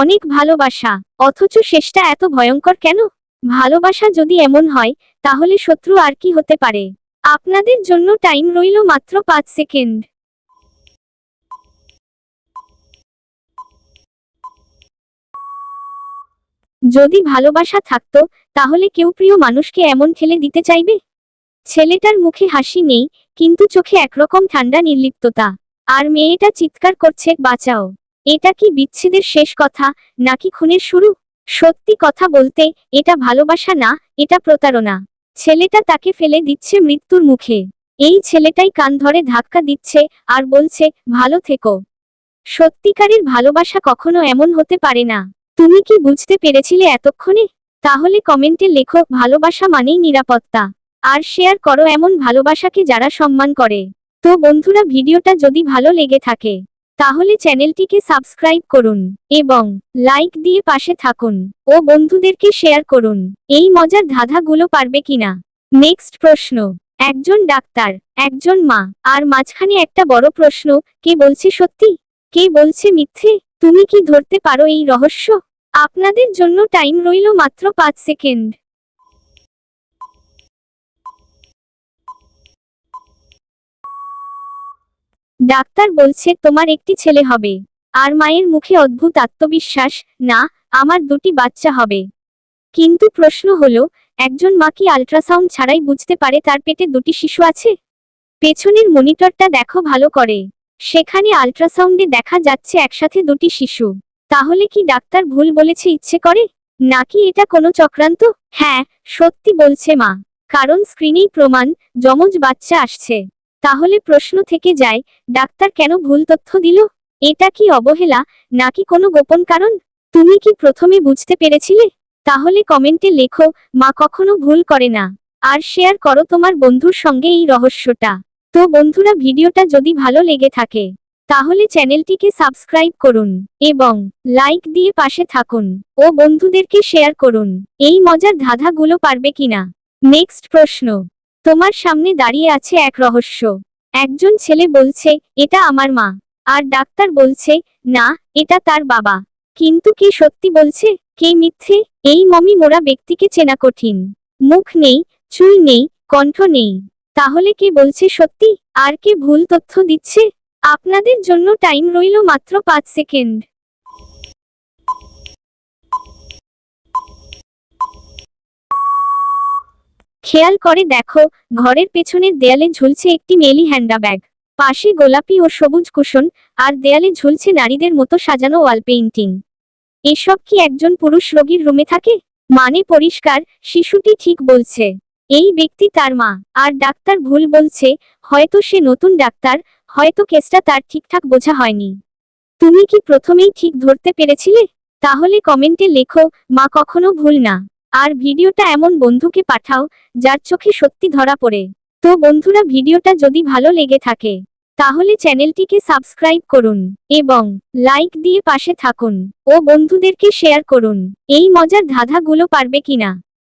অনেক ভালোবাসা, অথচ শেষটা এত ভয়ঙ্কর কেন? ভালোবাসা যদি এমন হয়, তাহলে শত্রু আর কি হতে পারে? আপনাদের জন্য টাইম রইল মাত্র পাঁচ সেকেন্ড। যদি ভালোবাসা থাকতো, তাহলে কেউ প্রিয় মানুষকে এমন ঠেলে দিতে চাইবে? ছেলেটার মুখে হাসি নেই, কিন্তু চোখে একরকম ঠান্ডা নির্লিপ্ততা। আর মেয়েটা চিৎকার করছে, বাঁচাও। এটা কি বিচ্ছেদের শেষ কথা, নাকি খুনের শুরু? সত্যি কথা বলতে, এটা ভালোবাসা না, এটা প্রতারণা। ছেলেটা তাকে ফেলে দিচ্ছে মৃত্যুর মুখে। এই ছেলেটাই কান ধরে ধাক্কা দিচ্ছে, আর বলছে, ভালো থেকো। সত্যিকারের ভালোবাসা কখনো এমন হতে পারে না। তুমি কি বুঝতে পেরেছিলে এতক্ষণে? তাহলে কমেন্টে লেখো, ভালোবাসা মানেই নিরাপত্তা। আর শেয়ার করো এমন ভালোবাসাকে যারা সম্মান করে। তো বন্ধুরা, ভিডিওটা যদি ভালো লেগে থাকে তাহলে চ্যানেলটিকে সাবস্ক্রাইব করুন এবং লাইক দিয়ে পাশে থাকুন ও বন্ধুদেরকে শেয়ার করুন। এই মজার ধাঁধাগুলো পারবে কিনা? নেক্সট প্রশ্ন। একজন ডাক্তার, একজন মা, আর মাঝখানে একটা বড় প্রশ্ন, কে বলছে সত্যি? কে বলছে মিথ্যে? তুমি কি ধরতে পারো এই রহস্য? আপনাদের জন্য টাইম রইল মাত্র পাঁচ সেকেন্ড। ডাক্তার বলছে তোমার একটি ছেলে হবে। আর মায়ের মুখে অদ্ভুত আত্মবিশ্বাস, না, আমার দুটি বাচ্চা হবে। কিন্তু প্রশ্ন হলো, একজন মা কি আল্ট্রাসাউন্ড ছাড়াই বুঝতে পারে তার পেটে দুটি শিশু আছে? পেছনের মনিটরটা দেখো ভালো করে। সেখানে আল্ট্রাসাউন্ডে দেখা যাচ্ছে একসাথে দুটি শিশু। তাহলে কি ডাক্তার ভুল বলেছে ইচ্ছে করে? নাকি এটা কোনো চক্রান্ত? হ্যাঁ সত্যি বলছে মা। কারণ স্ক্রিনেই প্রমাণ, যমজ বাচ্চা আসছে। তাহলে প্রশ্ন থেকে যায়, ডাক্তার কেন ভুল তথ্য দিল? এটা কি অবহেলা, নাকি কোনো গোপন কারণ? তুমি কি প্রথমে বুঝতে পেরেছিলে? তাহলে কমেন্টে লেখো, মা কখনো ভুল করে না। আর শেয়ার করো তোমার বন্ধুর সঙ্গে এই রহস্যটা। তো বন্ধুরা, ভিডিওটা যদি ভালো লেগে থাকে, তাহলে চ্যানেলটিকে সাবস্ক্রাইব করুন এবং লাইক দিয়ে পাশে থাকুন ও বন্ধুদেরকে শেয়ার করুন। এই মজার ধাঁধাগুলো পারবে কিনা? নেক্সট প্রশ্ন। তোমার সামনে দাঁড়িয়ে আছে এক রহস্য। একজন ছেলে বলছে, এটা আমার মা। আর ডাক্তার বলছে, না, এটা তার বাবা। কিন্তু কে সত্যি বলছে, কে মিথ্যে, এই মমি মোরা ব্যক্তিকে চেনা কঠিন। মুখ নেই, চুল নেই, কণ্ঠ নেই। তাহলে কে বলছে সত্যি? আর কে ভুল তথ্য দিচ্ছে? আপনাদের জন্য টাইম রইল মাত্র পাঁচ সেকেন্ড। খেয়াল করে দেখো, ঘরের পেছনের দেয়ালে ঝুলছে একটি মেলি হ্যান্ডাব্যাগ। পাশে গোলাপি ও সবুজ কুশন, আর দেয়ালে ঝুলছে নারীদের মতো সাজানো ওয়াল পেইন্টিং। এসব কি একজন পুরুষ রোগীর রুমে থাকে? মানে পরিষ্কার, শিশুটি ঠিক বলছে, এই ব্যক্তি তার মা, আর ডাক্তার ভুল বলছে, হয়তো সে নতুন ডাক্তার, হয়তো কেসটা তার ঠিকঠাক বোঝা হয়নি। তুমি কি প্রথমেই ঠিক ধরতে পেরেছিলে? তাহলে কমেন্টে লেখো, মা কখনো ভুল না। আর ভিডিওটা এমন বন্ধুকে পাঠাও, যার চোখে সত্যি ধরা পড়ে। তো বন্ধুরা, ভিডিওটা যদি ভালো লেগে থাকে, তাহলে চ্যানেলটিকে সাবস্ক্রাইব করুন এবং লাইক দিয়ে পাশে থাকুন ও বন্ধুদেরকে শেয়ার করুন। এই মজার ধাঁধাগুলো পারবে কিনা?